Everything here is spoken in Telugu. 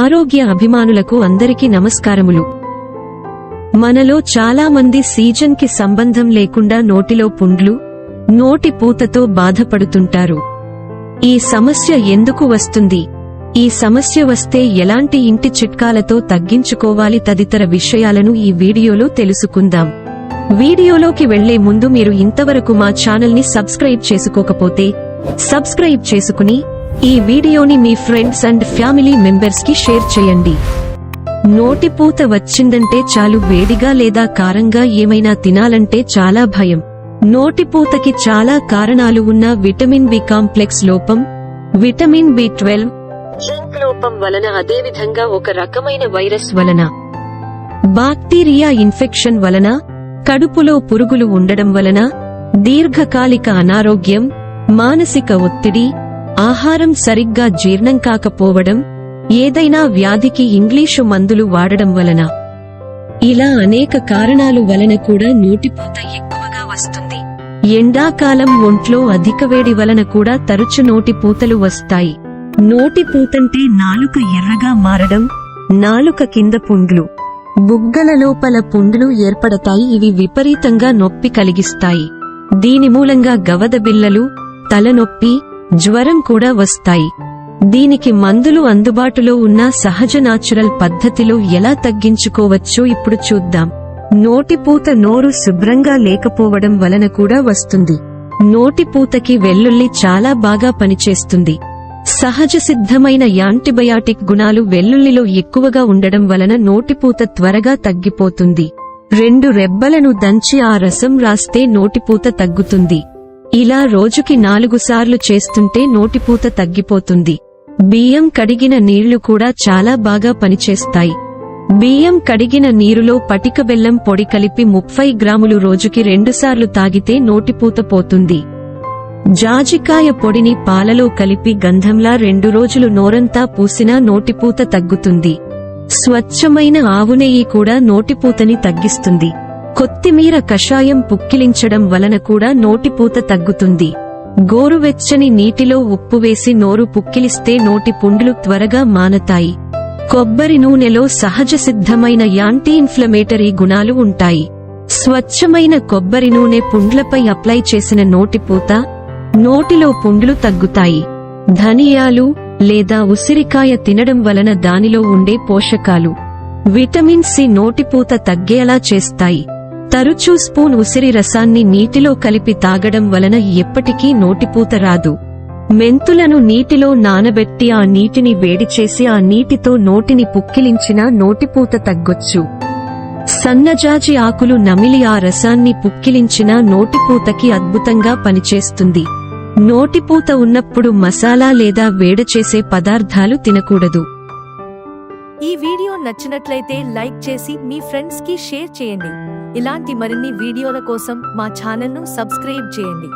ఆరోగ్య అభిమానులకు అందరికీ నమస్కారములు. మనలో చాలా మంది సీజన్కి సంబంధం లేకుండా నోటిలో పుండ్లు నోటి పూతతో బాధపడుతుంటారు. ఈ సమస్య ఎందుకు వస్తుంది? ఈ సమస్య వస్తే ఎలాంటి ఇంటి చిట్కాలతో తగ్గించుకోవాలి తదితర విషయాలను ఈ వీడియోలో తెలుసుకుందాం. వీడియోలోకి వెళ్ళే ముందు మీరు ఇంతవరకు మా ఛానల్ని సబ్స్క్రైబ్ చేసుకోకపోతే సబ్స్క్రైబ్ చేసుకుని ఈ వీడియోని మీ ఫ్రెండ్స్ అండ్ ఫ్యామిలీ మెంబర్స్కి షేర్ చేయండి. నోటిపూత వచ్చిందంటే చాలు వేడిగా లేదా కారంగా ఏమైనా తినాలంటే చాలా భయం. నోటిపూతకి చాలా కారణాలు ఉన్న విటమిన్ బి కాంప్లెక్స్ లోపం విటమిన్ బి ట్వెల్వ్ జింక్ లోపం వలన అదేవిధంగా ఒక రకమైన వైరస్ వలన బాక్టీరియా ఇన్ఫెక్షన్ వలన కడుపులో పురుగులు ఉండడం వలన దీర్ఘకాలిక అనారోగ్యం మానసిక ఒత్తిడి ఆహారం సరిగ్గా జీర్ణం కాకపోవడం ఏదైనా వ్యాధికి ఇంగ్లీషు మందులు వాడడం వలన. ఇలా అనేక కారణాలు వలన కూడా నోటిపూత ఎక్కువగా వస్తుంది. ఎండాకాలం ఒంట్లో అధిక వేడి వలన కూడా తరచు నోటిపూతలు వస్తాయి. నోటిపూతంటే నాలుక ఎర్రగా మారడం నాలుక కింద పుండ్లు బుగ్గల లోపల పుండ్లు ఏర్పడతాయి ఇవి విపరీతంగా నొప్పి కలిగిస్తాయి. దీని మూలంగా గవదబిల్లలు తలనొప్పి జ్వరం కూడా వస్తాయి. దీనికి మందులు అందుబాటులో ఉన్న సహజ నాచురల్ పద్ధతిలో ఎలా తగ్గించుకోవచ్చో ఇప్పుడు చూద్దాం. నోటిపూత నోరు శుభ్రంగా లేకపోవడం వలన కూడా వస్తుంది. నోటిపూతకి వెల్లుల్లి చాలా బాగా పనిచేస్తుంది. సహజ సిద్ధమైన యాంటీబయాటిక్ గుణాలు వెల్లుల్లిలో ఎక్కువగా ఉండడం వలన నోటిపూత త్వరగా తగ్గిపోతుంది. రెండు రెబ్బలను దంచి ఆ రసం రాస్తే నోటిపూత తగ్గుతుంది. ఇలా రోజుకి నాలుగు సార్లు చేస్తుంటే నోటిపూత తగ్గిపోతుంది. బియ్యం కడిగిన నీళ్ళు కూడా చాలా బాగా పనిచేస్తాయి. బియ్యం కడిగిన నీరులో పటిక బెల్లం పొడి కలిపి ముప్పై గ్రాములు రోజుకి రెండుసార్లు తాగితే నోటిపూత పోతుంది. జాజికాయ పొడిని పాలలో కలిపి గంధంలా రెండు రోజులు నోరంతా పూసినా నోటిపూత తగ్గుతుంది. స్వచ్ఛమైన ఆవు నెయ్యి కూడా నోటిపూతని తగ్గిస్తుంది. కొత్తిమీర కషాయం పుక్కిలించడం వలన కూడా నోటిపూత తగ్గుతుంది. గోరువెచ్చని నీటిలో ఉప్పు వేసి నోరు పుక్కిలిస్తే నోటి పుండ్లు త్వరగా మానతాయి. కొబ్బరి నూనెలో సహజ సిద్ధమైన యాంటీ ఇన్ఫ్లమేటరీ గుణాలు ఉంటాయి. స్వచ్ఛమైన కొబ్బరి నూనె పుండ్లపై అప్లై చేసిన నోటిపూత నోటిలో పుండ్లు తగ్గుతాయి. ధనియాలు లేదా ఉసిరికాయ తినడం వలన దానిలో ఉండే పోషకాలు విటమిన్ సి నోటిపూత తగ్గేలా చేస్తాయి. తరచూ స్పూన్ ఉసిరి రసాన్ని నీటిలో కలిపి తాగడం వలన ఎప్పటికీ నోటిపూత రాదు. మెంతులను నీటిలో నానబెట్టి ఆ నీటిని వేడి చేసి ఆ నీటితో నోటిని పుక్కిలించినా నోటిపూత తగ్గొచ్చు. సన్నజాజి ఆకులు నమిలి ఆ రసాన్ని పుక్కిలించినా నోటిపూతకి అద్భుతంగా పనిచేస్తుంది. నోటిపూత ఉన్నప్పుడు మసాలా లేదా వేడచేసే పదార్థాలు తినకూడదు. ఈ వీడియో నచ్చినట్లయితే లైక్ చేసి మీ ఫ్రెండ్స్కి షేర్ చేయండి. ఇలాంటి మరిన్ని వీడియోల కోసం మా ఛానల్ను సబ్స్క్రైబ్ చేయండి.